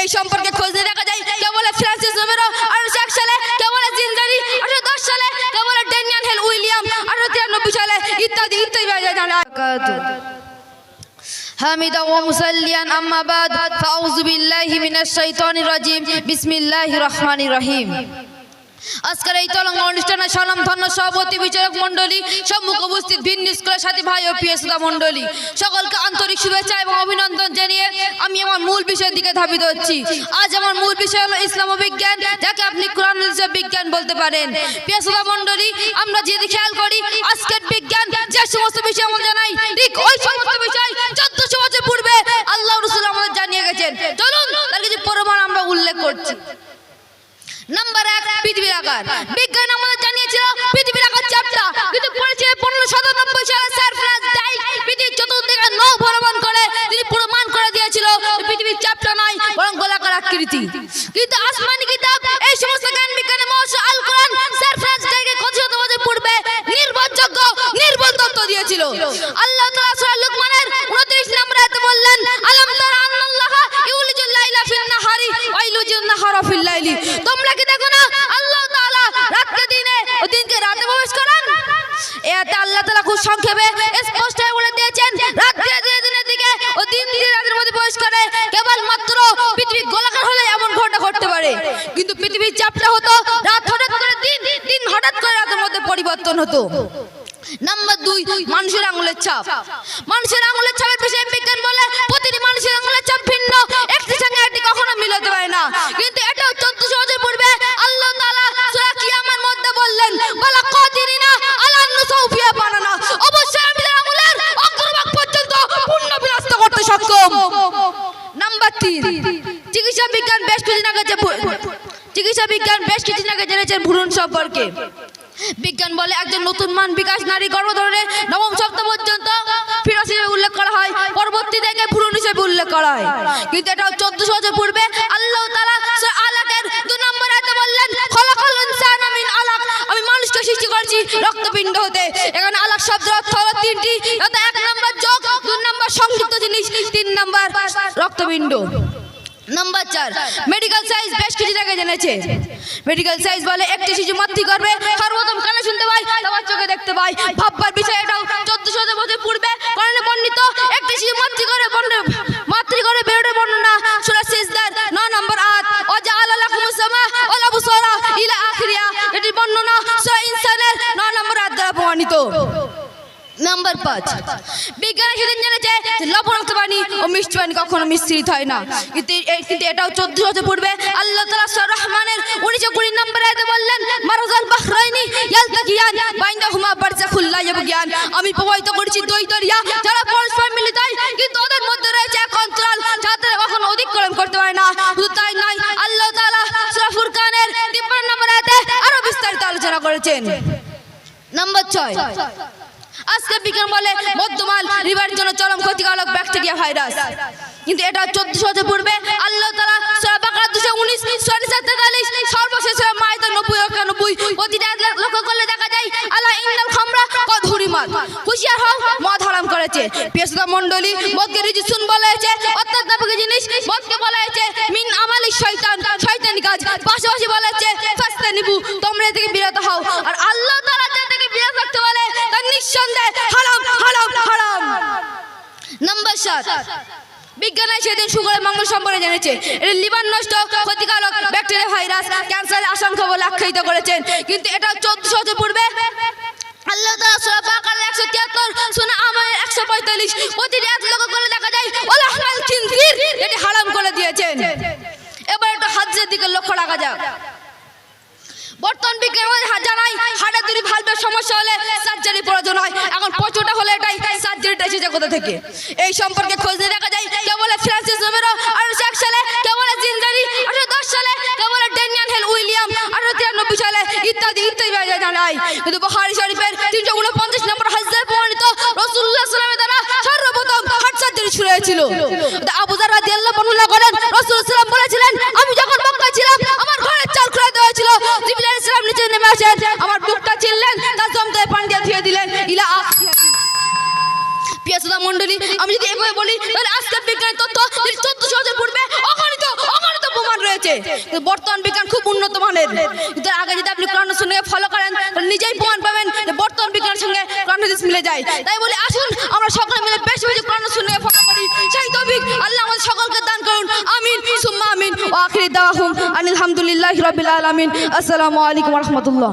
এই সম্পর্কে খোঁজ নিয়ে দেখা যায় কেউ বলে ফ্রান্সিস নোমেরো আঠারোশো এক সালে কেউ বলে জিনজারি আঠারো দশ সালে কেউ বলে ডেনিয়ান হেল উইলিয়াম আঠারো তিরানব্বই সালে ইত্যাদি ইত্যাদি বাজে জানা حامدا ومصليا أما بعد فأعوذ بالله من الشيطان الرجيم بسم الله الرحمن الرحيم আজকের এই তলঙ্গ অনুষ্ঠানে সালাম, ধন্য সভাপতি বিচারক মণ্ডলী, সম্মুখ উপস্থিত ভিন্ন স্কুলের সাথী ভাই ও পিএসদা মণ্ডলী। সকলকে আন্তরিক শুভেচ্ছা এবং অভিনন্দন জানিয়ে আমি আমার মূল বিষয়ের দিকে ধাবিত হচ্ছি। আজ আমার মূল বিষয় হলো ইসলাম বিজ্ঞান যাকে আপনি কোরআন বিজ্ঞান বলতে পারেন। পিএসদা মণ্ডলী, আমরা যদি খেয়াল করি, আজকের বিজ্ঞান যে সমস্ত বিষয় আমরা জানাই, ঠিক ওই পৃথিবীর আকার। বিজ্ঞান আমাদের জানিয়েছিল, পৃথিবীর আকার চারটা। কিন্তু পড়েছে পনেরো সাতানব্বই সালে স্যার ফ্রান্স ডাইক পৃথিবীর চতুর্দিকে নৌ ভ্রমণ করে, তিনি প্রমাণ করে দিয়েছিল পৃথিবীর চাপটা নয়, বরং গোলাকার আকৃতি। কিন্তু আসমানি কিতাব, এই সমস্ত জ্ঞান বিজ্ঞানের মহর্ষি আল কোরআন স্যার ফ্রান্স ডাইকে কত শত বছর পূর্বে নির্ভরযোগ্য নির্ভুল তথ্য দিয়েছিল। আল্লাহ তাআলা সূরা লুকমানের 29 নম্বর আয়াতে বললেন সংক্ষেপে স্পষ্ট বলে দিয়েছেন রাত ধীরে ধীরে দিনের দিকে ও দিন ধীরে রাতের মধ্যে প্রবেশ করে, কেবলমাত্র পৃথিবী গোলাকার হলে এমন ঘটনা ঘটতে পারে। কিন্তু পৃথিবীর চাপটা হতো, রাত হঠাৎ করে দিন দিন হঠাৎ করে রাতের মধ্যে পরিবর্তন হতো। নাম্বার দুই, মানুষের আঙুলের ছাপ মানুষের আঙুলের ছাপের বিষয়ে চিকিৎসা বিজ্ঞান বেশ কিছুদিন আগে চিকিৎসা বিজ্ঞান বেশ কিছুদিন আগে জেনেছেন ভ্রূণ সম্পর্কে? বিজ্ঞান বলে একজন নতুন মান বিকাশ নারী গর্ভধারণে নবম সপ্তাহ পর্যন্ত ফিরস হিসেবে উল্লেখ করা হয়। পরবর্তী থেকে ভ্রূণ হিসেবে উল্লেখ করা হয়। কিন্তু এটা চোদ্দশো বছর পূর্বে আল্লাহ সূরা আলাকের দু নম্বর আয়াতে বললেন, খলাকাল ইনসানা মিন আলাক। আমি মানুষকে সৃষ্টি করেছি রক্তপিণ্ড হতে। এখানে আলাক শব্দের অর্থ হলো তিনটি এক নম্বর যোগ, দুই নম্বর সংযুক্ত জিনিস, তিন নম্বর রক্তপিণ্ড। নাম্বার চার মেডিকেল সাইজ বেশ কিছু জায়গায় জেনেছে মেডিকেল সাইজ বলে একটি শিশু মাতৃগর্ভে সর্বপ্রথম কানে শুনতে পায় তারপর চোখে দেখতে পায়। ভাববার বিষয় এটাও, চোদ্দশো বছর পূর্বে করণে বর্ণিত একটি শিশু মাতৃগর্ভে মাতৃগর্ভে বেরোতে বর্ণনা। সুরা সিজদার নয় নম্বর আট অজা আল্লাহ কুমুসামা ওলা বুসরা ইলা আখিরিয়া এটি বর্ণনা সুরা ইনসানের নয় নম্বর আট দ্বারা প্রমাণিত। নাম্বার পাঁচ। বিজ্ঞানী সেদিন জেনেছে যে লবণাক্ত পানি ও মিষ্টি পানি কখনো মিশ্রিত হয় না। কিন্তু কিন্তু এটাও চোদ্দ বছর পূর্বে আল্লাহ তালা সর রহমানের উনিশশো কুড়ি নম্বর আয়তে বললেন, মারাজাল বাহরাইনি ইয়ালতাকিয়ান বাইনাহুমা বারজাখুল্লাহ ইয়াবগিয়ান আমি প্রবাহিত করেছি দুই দরিয়া যারা পরস্পর মিলিত হয়, কিন্তু ওদের মধ্যে রয়েছে এক অন্তরাল যাতে কখনো অতিক্রম করতে পারে না। শুধু তাই নয়, আল্লাহ তাআলা সূরা ফুরকানের 53 নম্বর আয়াতে আরও বিস্তারিত আলোচনা করেছেন। নাম্বার ছয়। আজকে বিজ্ঞান বলে মধ্যমাল রিভার জন্য চরম ক্ষতিকারক ব্যাকটেরিয়া ভাইরাস। কিন্তু এটা চোদ্দশো বছর পূর্বে আল্লাহ তালা বাকারা দুশো উনিশ সরিষা তেতাল্লিশ, সর্বশেষ সূরা মাইদা নব্বই, একানব্বই, প্রতিটা লক্ষ্য করলে দেখা যায়, আল্লাহ ইন্নাল খামরা কদ হুরিমাত হুশিয়ার হও মদ হারাম করেছে। পেশদা মণ্ডলী, মদকে রিজিসুন বলা হয়েছে নাপকে জিনিস, মদকে বলা হয়েছে, মিন আমালি শয়তান, শয়তানি কাজ। পাশাপাশি বলা হয়েছে ফাস্তা নিবু তোমরা থেকে বিরত নাম্বার সাত বিজ্ঞানী সেদিন সুগরের মঙ্গল সম্পর্কে জেনেছে এটা লিভার নষ্ট, ক্ষতিকারক ব্যাকটেরিয়া, ভাইরাস ক্যান্সারের আশঙ্কা বলে আখ্যায়িত করেছেন। কিন্তু এটা চোদ্দশো বছর পূর্বে আল্লাহ তাআলা সূরা বাকারার 173 সূরা আমারের 145 প্রতিটি আয়াত লক্ষ্য করে দেখা যায় করে দিয়েছেন। এবার দিকে লক্ষ্য রাখা যাক। বর্তমান বিজ্ঞান আমাদের এসেছে কোথা থেকে? এই সম্পর্কে খোঁজ নিয়ে দেখা যায় কেউ বলে ফ্রান্সিস নোমেরো আঠারোশো এক সালে কেউ বলে জিন্দারি আঠারো দশ সালে কেউ বলে ডেনিয়ান হেল উইলিয়াম আঠারো তিরানব্বই সালে, ইত্যাদি ইত্যাদি জানাই কিন্তু বহারি শরীফের তিনশো উনপঞ্চাশ নম্বর হাজার প্রমাণিত রসুল্লাহ সালামের দ্বারা সর্বপ্রথম সার্জারি শুরু হয়েছিল। কিন্তু বর্তমান বিজ্ঞান খুব উন্নত মানের। কিন্তু আগে যদি আপনি কোরআন সঙ্গে ফলো করেন নিজেই প্রমাণ পাবেন যে বর্তমান বিজ্ঞানের সঙ্গে কোরআন মিলে যায়। তাই বলি, আসুন, আমরা সকলে মিলে বেশি বেশি কোরআন সঙ্গে ফলো করি। সেই তৌফিক আল্লাহ আমাদের সকলকে দান করুন। আমিন। সুম্মা আমিন। ও আখিরি দাওয়াহুম আনিল হামদুলিল্লাহি রাব্বিল আলামিন। আসসালামু আলাইকুম রাহমাতুল্লাহ।